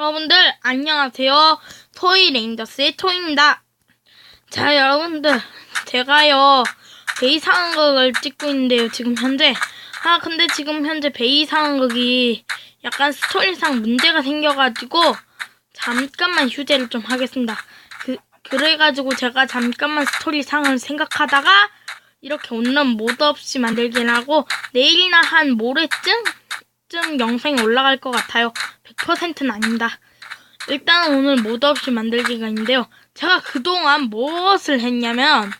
여러분들 안녕하세요. 토이 레인저스의 토이입니다. 자 여러분들 제가요 베이 상황극을 찍고 있는데요 지금 현재 아 근데 지금 현재 베이 상황극이 약간 스토리상 문제가 생겨가지고 잠깐만 휴재를 좀 하겠습니다. 그 그래가지고 제가 잠깐만 스토리상을 생각하다가 이렇게 온라인 모드 없이 만들긴 하고 내일이나 한 모레쯤 쯤 영상이 올라갈 것 같아요. 100%는 아닙니다. 일단 오늘 모드 없이 만들기가 있는데요. 제가 그동안 무엇을 했냐면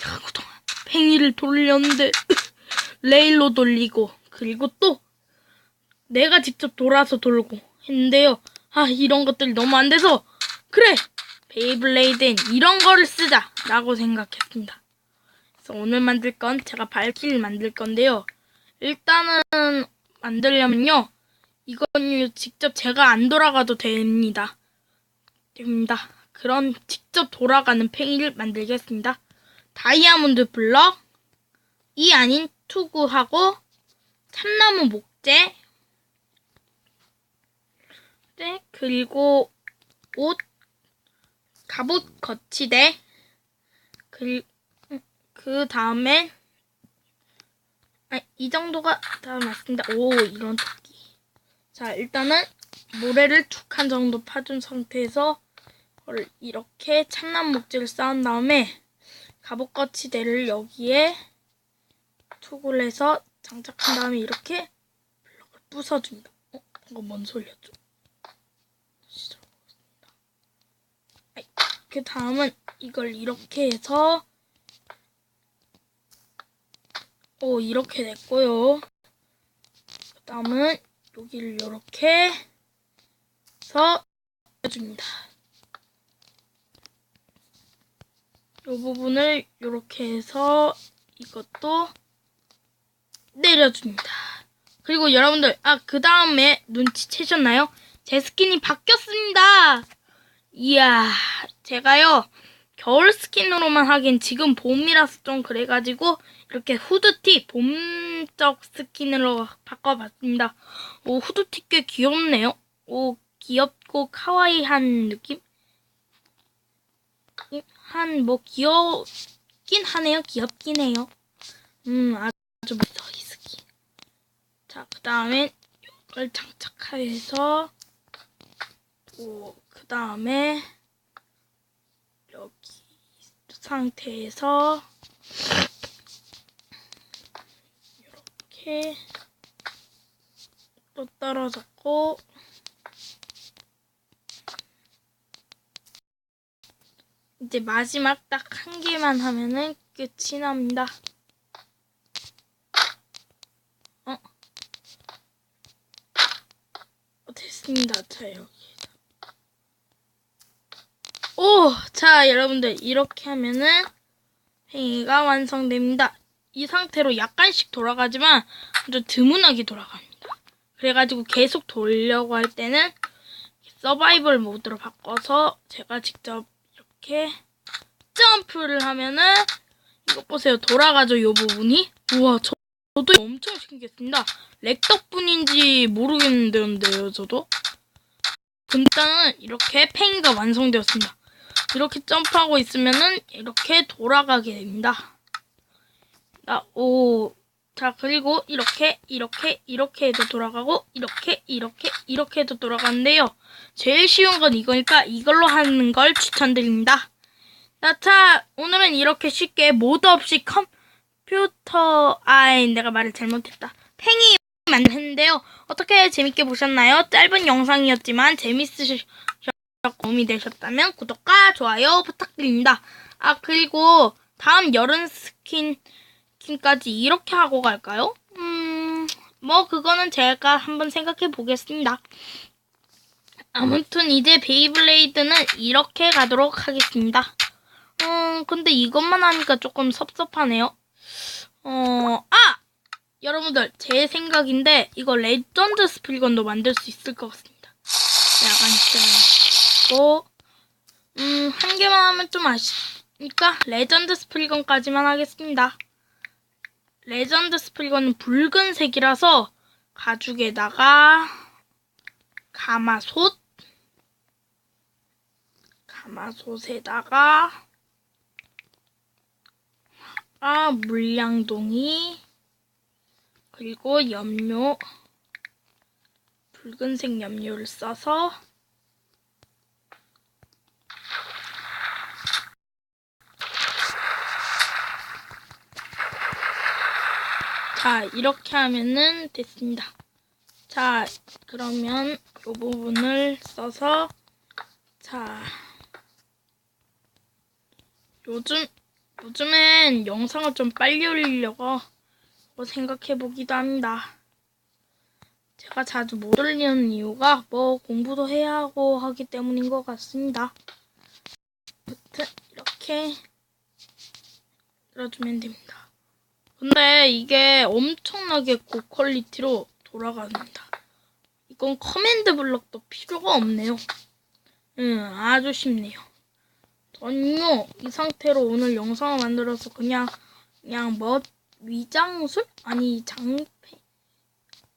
제가 그동안 팽이를 돌렸는데 레일로 돌리고 그리고 또 내가 직접 돌아서 돌고 했는데요. 아 이런 것들이 너무 안 돼서 그래 베이블레이드엔 이런 거를 쓰자 라고 생각했습니다. 그래서 오늘 만들 건 제가 발키를 만들 건데요. 일단은 만들려면요. 이건요 직접 제가 안 돌아가도 됩니다. 됩니다. 그런 직접 돌아가는 팽이를 만들겠습니다. 다이아몬드 블럭, 이 아닌 투구하고 참나무 목재, 네, 그리고 옷, 갑옷 거치대, 그리고 그 다음에 아, 이 정도가 다 맞습니다. 오, 이런. 자, 일단은 모래를 두 칸 정도 파준 상태에서 이렇게 참나무 목재를 쌓은 다음에 갑옷거치대를 여기에 투구를 해서 장착한 다음에 이렇게 블럭을 부숴줍니다. 어? 이거 뭔 소리였죠? 다시 들어보겠습니다. 그 다음은 이걸 이렇게 해서 오, 이렇게 됐고요. 그 다음은 여기를 이렇게 해서 해줍니다. 이 부분을 이렇게 해서 이것도 내려줍니다. 그리고 여러분들, 아, 그 다음에 눈치채셨나요? 제 스킨이 바뀌었습니다! 이야, 제가요, 겨울 스킨으로만 하긴 지금 봄이라서 좀 그래가지고, 이렇게 후드티 봄적 스킨으로 바꿔봤습니다. 오, 후드티 꽤 귀엽네요. 오, 귀엽고 카와이한 느낌? 한, 뭐, 귀엽긴 하네요. 귀엽긴 해요. 음, 아주 멋있어, 이 스킨. 자, 그 다음에 이걸 장착해서, 오, 그 다음에, 여기 상태에서, 이렇게 또 떨어졌고 이제 마지막 딱 한 개만 하면은 끝이 납니다. 어? 어 됐습니다. 자 여기. 오! 자 여러분들 이렇게 하면은 팽이가 완성됩니다. 이 상태로 약간씩 돌아가지만 아주 드문하게 돌아갑니다. 그래가지고 계속 돌려고 할 때는 서바이벌 모드로 바꿔서 제가 직접 이렇게 점프를 하면은 이것 보세요. 돌아가죠, 이 부분이. 우와, 저, 저도 엄청 신기했습니다. 렉 덕분인지 모르겠는데요, 저도. 일단은 이렇게 팽이가 완성되었습니다. 이렇게 점프하고 있으면은 이렇게 돌아가게 됩니다. 아, 오. 자, 그리고 이렇게, 이렇게, 이렇게 해도 돌아가고, 이렇게, 이렇게, 이렇게 해도 돌아가는데요. 제일 쉬운 건 이거니까 이걸로 하는 걸 추천드립니다. 자, 자, 오늘은 이렇게 쉽게 모드 없이 컴퓨터, 아이, 내가 말을 잘못했다. 팽이 만드는데요. 어떻게 재밌게 보셨나요? 짧은 영상이었지만 재밌으셨고 도움이 되셨다면 구독과 좋아요 부탁드립니다. 아, 그리고 다음 여름 스킨 스킨까지 이렇게 하고 갈까요? 음, 뭐 그거는 제가 한번 생각해 보겠습니다. 아무튼 이제 베이블레이드는 이렇게 가도록 하겠습니다. 음, 근데 이것만 하니까 조금 섭섭하네요. 어, 아! 여러분들, 제 생각인데, 이거 레전드 스플건도 만들 수 있을 것 같습니다. 약간 시원하고, 음, 한 개만 하면 좀 아쉽니까? 레전드 스플건까지만 하겠습니다. 레전드 스프리거는 붉은색이라서 가죽에다가 가마솥 가마솥에다가 아 물량동이 그리고 염료 붉은색 염료를 써서 자 이렇게 하면은 됐습니다. 자 그러면 이 부분을 써서 자 요즘 요즘엔 영상을 좀 빨리 올리려고 뭐 생각해 보기도 합니다. 제가 자주 못 올리는 이유가 뭐 공부도 해야 하고 하기 때문인 것 같습니다. 아무튼 이렇게 들어주면 됩니다. 근데 이게 엄청나게 고퀄리티로 돌아갑니다. 이건 커맨드 블럭도 필요가 없네요. 응, 아주 쉽네요. 전요 이 상태로 오늘 영상을 만들어서 그냥 그냥 뭐 위장술 아니 장팽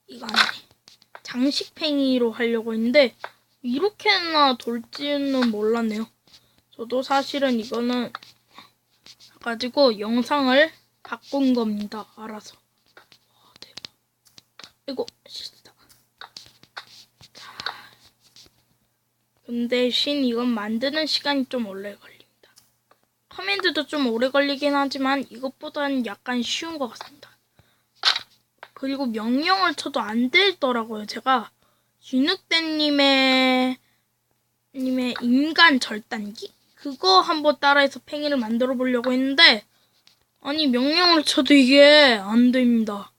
이거 아니네 장식팽이로 하려고 했는데 이렇게나 돌지는 몰랐네요. 저도 사실은 이거는 가지고 영상을 바꾼 겁니다. 알아서. 와, 대박. 이거. 자. 근데 신 이건 만드는 시간이 좀 오래 걸립니다. 커맨드도 좀 오래 걸리긴 하지만 이것보다는 약간 쉬운 것 같습니다. 그리고 명령을 쳐도 안 되더라고요. 제가 진흙대님의 님의 인간 절단기 그거 한번 따라해서 팽이를 만들어 보려고 했는데 아니 명령을 쳐도 이게 안 됩니다.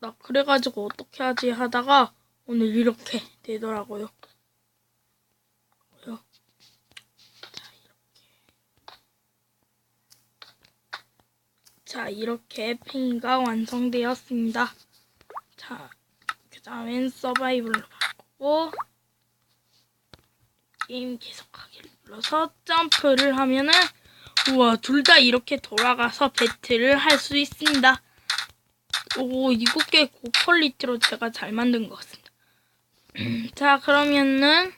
나 그래가지고 어떻게 하지 하다가 오늘 이렇게 되더라고요. 자 이렇게 팽이가 완성되었습니다. 자 그다음엔 서바이벌로 바꾸고 게임 계속하기를 눌러서 점프를 하면은 우와 둘 다 이렇게 돌아가서 배틀을 할 수 있습니다. 오 이거 꽤 고퀄리티로 제가 잘 만든 것 같습니다. 자 그러면은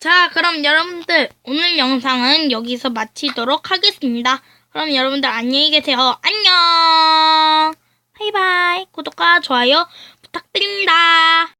자 그럼 여러분들 오늘 영상은 여기서 마치도록 하겠습니다. 그럼 여러분들 안녕히 계세요. 안녕. 바이바이. 구독과 좋아요 부탁드립니다.